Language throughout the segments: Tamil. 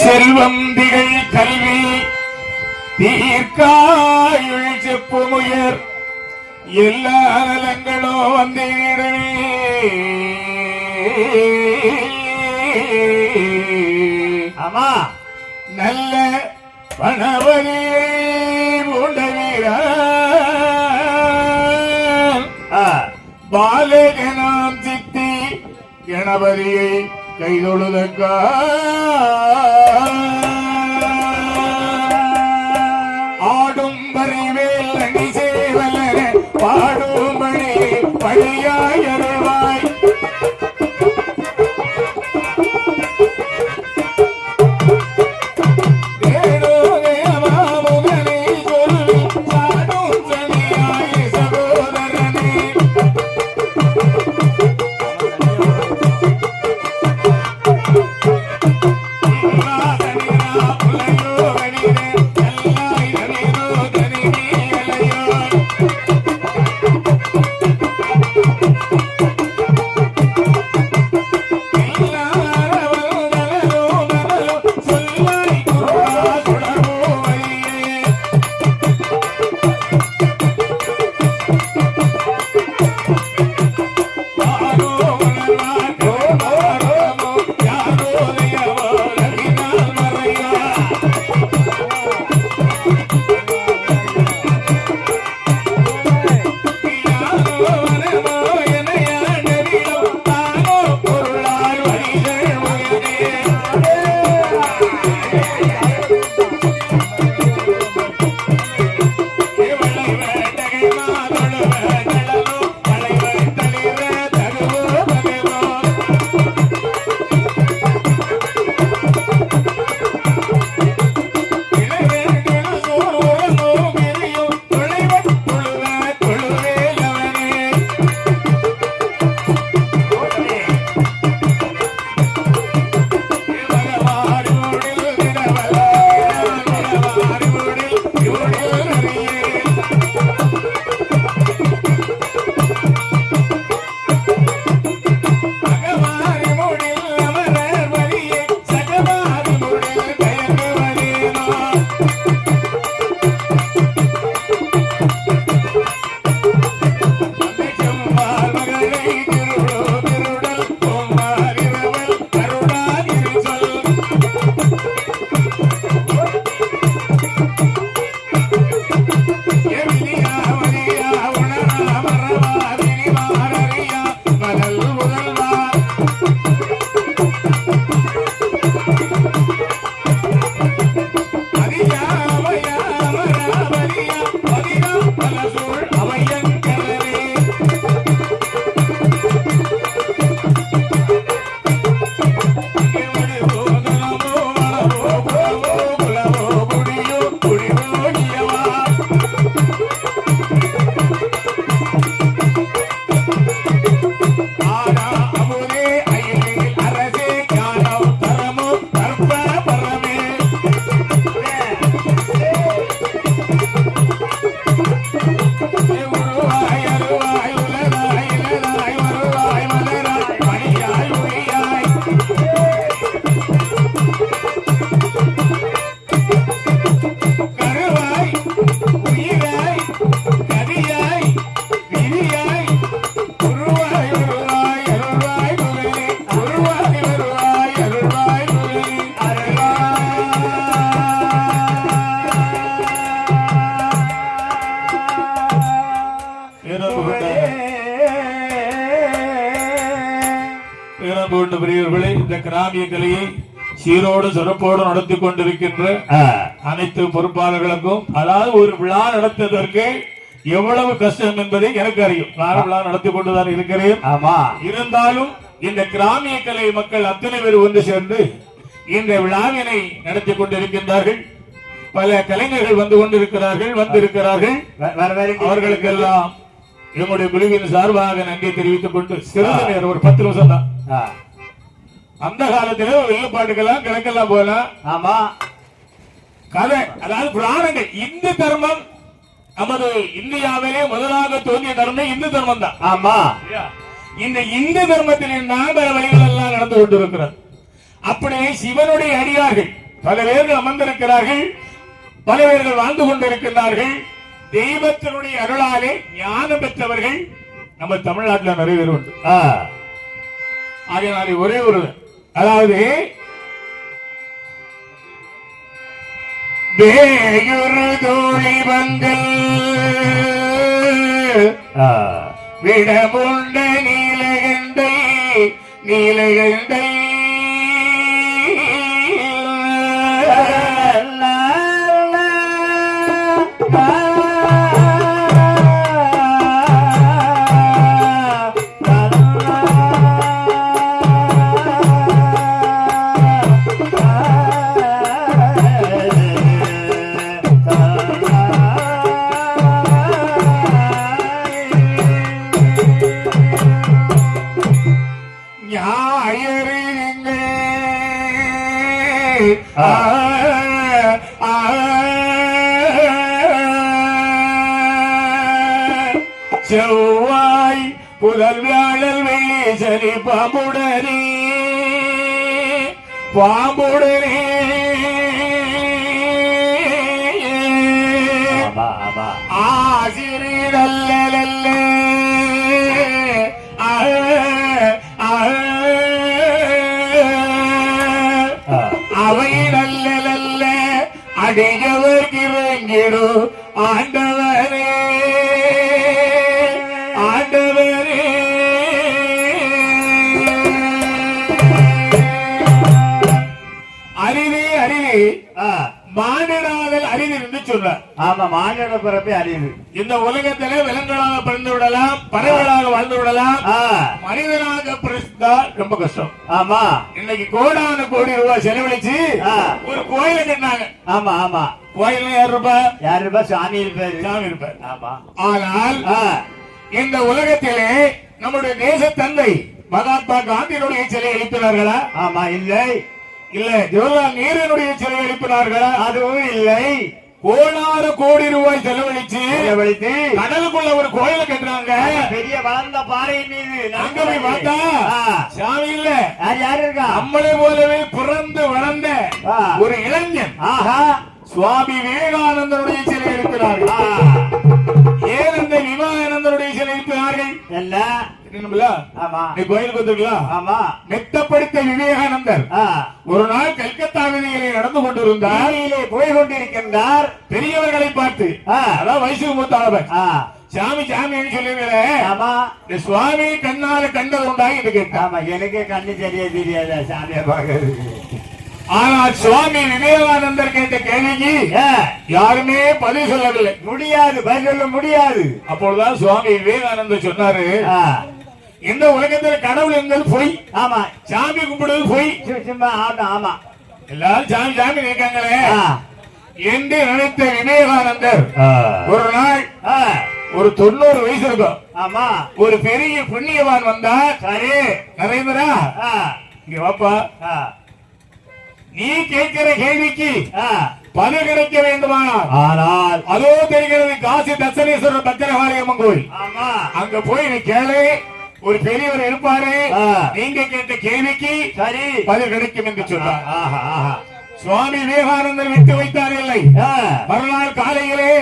செல்வம் திகழ் கல்வி தீர்க்காயுள் செப்புமுயர் எல்லா நலங்களோ வந்திடவே ஆமா. நல்ல பணவரியை உண்டவீரன் பாலகனாம் சித்தி கணபதியை கைதொழுதக்க Diana. பேரன்பு பெரியவர்களே இந்த கிராமிய கலையை சீரோடு சிறப்போடு நடத்தி கொண்டிருக்கின்ற அனைத்து பொறுப்பாளர்களுக்கும் அதாவது ஒரு விழா நடத்துவதற்கு எவ்வளவு கஷ்டம் என்பதை எனக்கு அறியும். நான் விழா நடத்தி கொண்டுதான் இருக்கிறேன். ஆமா. இருந்தாலும் இந்த கிராமிய கலை மக்கள் அத்தனை பேர் ஒன்று சேர்ந்து இந்த விழாவினை நடத்தி கொண்டிருக்கின்றார்கள். பல கலைஞர்கள் வந்து கொண்டிருக்கிறார்கள் வந்திருக்கிறார்கள். அவர்களுக்கு எல்லாம் எங்களுடைய குழுவின் சார்பாக நன்றி தெரிவித்துக் கொண்டு சிறிது நேரம் ஒரு பத்து நிமிஷம் தான் அந்த காலத்துல வெள்ளப்பாட்டுக்கெல்லாம் கிழக்கெல்லாம் போகலாம் ஆமா. கதை அதாவது புராணங்கள் இந்து தர்மம் நமது இந்தியாவிலே முதலாக தோன்றிய தர்மம் இந்து தர்மம் தான் ஆமா இந்த இந்து தர்மத்தில் நாகர வழிகள் எல்லாம் நடந்து கொண்டிருக்கிறது அப்படியே சிவனுடைய அடியார்கள் பல பேர்கள் அமர்ந்திருக்கிறார்கள் பல பேர்கள் வாழ்ந்து கொண்டிருக்கிறார்கள் தெய்வத்தினுடைய அருளாலே ஞானம் பெற்றவர்கள் நம்ம தமிழ்நாட்டில் நிறைய பேர் உண்டு. ஆகையினாலே ஒரே ஒரு அதாவது வேயுரு தோழி வந்தல் விடமுண்ட நீலகண்டை நீலகண்டை செவ்வாய் புதல் வியாழல் வெள்ளி சனி பாம்புடனே பாம்புடனே ஆமா, ஆமா. ஆண்டவரே அறிவு என்று சொன்னார் ஆமா மாநில பிறப்பே அறிவு. இந்த உலகத்திலே விலங்குகளாக பிறந்து விடலாம் பறவைகளாக வாழ்ந்து விடலாம் மனிதனாக பிறந்தா ரொம்ப கஷ்டம். ஆமா. இன்னைக்கு கோடான கோடி ரூபாய் செலவழிச்சு. ஒரு கோயிலை கட்டினாங்க. ஆமா ஆமா. கோயில் யார் ரூபாய் யாரு ரூபாய் சாமி இருப்பாரு சாமி இருப்பார். ஆமா. ஆனால் இந்த உலகத்திலே நம்முடைய தேச தந்தை மகாத்மா காந்தியினுடைய சிலை எழுப்பினார்களா ஆமா இல்லை. இல்ல ஜவஹர்லால் நேருனுடைய சிலை எழுப்பினார்களா அதுவும் இல்லை. கோடான கோடி ரூபாய் செலவழிச்சு செலவழித்து கடலுக்குள்ள ஒரு கோயிலை கட்டுறாங்க பெரிய வளர்ந்த பாறை மீது அங்க போய் பார்த்தா சாமி இல்ல. யார் யாரு இருக்கா? நம்மளை போலவே பிறந்து வளர்ந்த. ஒரு இளைஞன் ஆஹா. சுவாமி விவேகானந்தருடைய சிலை இருக்கிறார்கள் ஆ, ஏன் அந்த விவேகானந்தருடைய சிலை இருக்கிறார்கள் என்ன தெரியுமில்ல? ஆமா நீ கோயிலுக்கு வந்திருக்கலாம் ஆமா. மெத்தப்படுத்த விவேகானந்தர். ஒரு நாள் கல்கத்தா வீதியிலே நடந்து கொண்டிருந்தார். போய் கொண்டிருக்கின்றார். பெரியவர்களை பார்த்து அதான் வயசுக்கு மூத்த சாமி சாமின்னு சொல்லுகிறேன் ஆமா. இந்த சுவாமி கண்ணால கண்டது உண்டா என்று கேட்டார். ஆமா எனக்கு கண்ணு தெரிய தெரியாத சாமியை பாக்குறது ஆனால் சுவாமி விவேகானந்தர் கேட்ட கேள்விக்கு யாருமே பதில் சொல்லவில்லை. முடியாது பதில் சொல்ல முடியாது. அப்பொழுதுதான் சுவாமி விவேகானந்தர் சொன்னாரு இந்த உலகத்தில் கடவுள் என்பது பொய். ஆமா. சாமி கும்பிடுவது பொய். ஆமா எல்லாரும் சாமி சாமி நிற்காங்களே ஆ, என்று நினைத்த விவேகானந்தர் ஒரு நாள் ஒரு தொண்ணூறு வயசு இருக்கும். ஆமா. ஒரு பெரிய புண்ணியவான் வந்தார். சரி. நரேந்திரா இங்க வாப்பா. நீ கேட்கிற கேள்விக்கு. பதில் கிடைக்க வேண்டுமானால் ஆனால். அதோ தெரிகிறது காசி தசனேஸ்வரர் பத்திரகாளியம்மன் கோயில். ஆமா. அங்க போய் நீ கேளு. ஒரு பெரியவர் இருப்பாரு. நீங்க கேட்ட கேள்விக்கு சரி. பதில் கிடைக்கும் என்று சொன்னார். சுவாமி விவேகானந்தர் விட்டு வைத்தார் இல்லை. மறுநாள் காலையிலே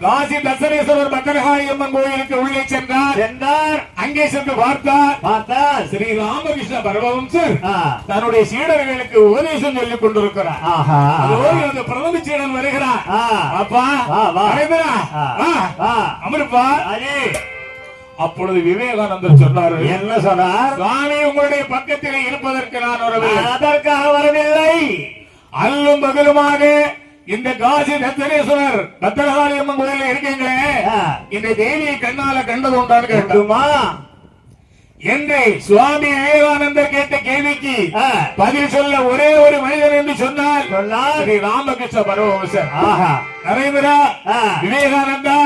காசி தசனேஸ்வரர் பத்திரகாளி அம்மன் கோயிலுக்கு உள்ளே சென்றார். சென்றார். அங்கே சென்று பார்த்தார். பார்த்தால் ஸ்ரீ ராமகிருஷ்ண பரமவம்சர் தன்னுடைய சீடர்களுக்கு உபதேசம் சொல்லிக் கொண்டிருக்கிறார். அந்த பிரதம சீடன் வருகிறார். அப்பா. அமருப்பா சரி. அப்பொழுது விவேகானந்தர் சொன்னாரு என்ன சொன்னார்? சுவாமி உங்களுடைய பக்கத்திலே இருப்பதற்கு நான் வரவில்லை. அதற்காக வரவில்லை. அல்லும் பகலுமாக இந்த காசி தத்தனேஸ்வரர் பத்திரகாளி அம்மன் கோயில இருக்கீங்களே. இந்த தேவியை கண்ணால கண்டது உண்டான்னு கேட்டார் கண்டுமா என்று சுவாமி விவேகானந்தர் கேட்ட கேள்விக்கு பதில் சொல்ல ஒரே ஒரு மனிதன் என்று சொன்னார் சொன்னார் ஸ்ரீ ராமகிருஷ்ண பரமஹம்சர். ஆஹா. நரேந்திரா விவேகானந்தா.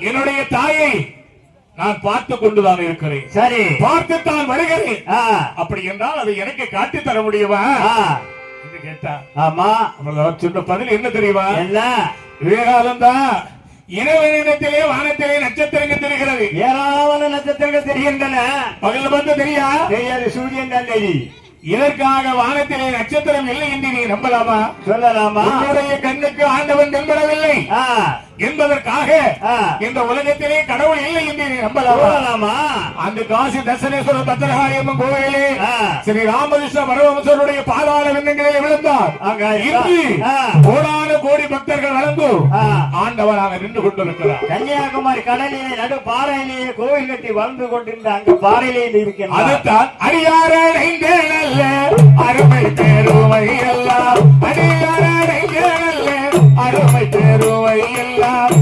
என்னுடைய தாயை நான் பார்த்து கொண்டுதான் இருக்கிறேன். சரி. பார்த்துத்தான் வருகிறேன். அப்படி என்றால் அதை எனக்கு காட்டி தர முடியுமா? என்று கேட்டா ஆமா. அப்பொழுது அவர் சொன்ன பதில் என்ன தெரியுமா? என்ன? விவேகானந்தா இரவினத்திலே வானத்திலே நட்சத்திரங்கள் தெரிகிறது. ஏராளமான நட்சத்திரங்கள் தெரிகின்றன. பகல் வந்து தெரியா? தெரியாது சூரியன் தான் இதற்காக வானத்திலே நட்சத்திரம் இல்லை என்று நீ நம்பலாமா? சொல்லலாமா? உன்னுடைய கண்ணுக்கு ஆண்டவன் தென்படவில்லை. என்பதற்காக. இந்த உலகத்திலே கடவுள் இல்லை என்று நம்பலாமா? அந்த காசி தர்சனேஸ்வர பத்திரகாளியம்மன் கோவிலிலே ஆ. ஸ்ரீ ராமகிருஷ்ண பரமஹம்சருடைய பாதாள விண்ணங்களில் விழுந்தார். அங்க இன்று. கோடான கோடி பக்தர்கள் வளர்ந்து ஆ. ஆண்டவனாக நின்று கொண்டிருக்கிறார். கன்னியாகுமரி கடலிலே நடு பாறையிலேயே கோவில் கட்டி வாழ்ந்து கொண்டிருந்த அங்கு பாறையிலே இருக்கின்றார். அதுதான் அடியாரடைந்தேனல்ல அருமை பெருமை அல்ல. அருமை தெருவை எல்லாம்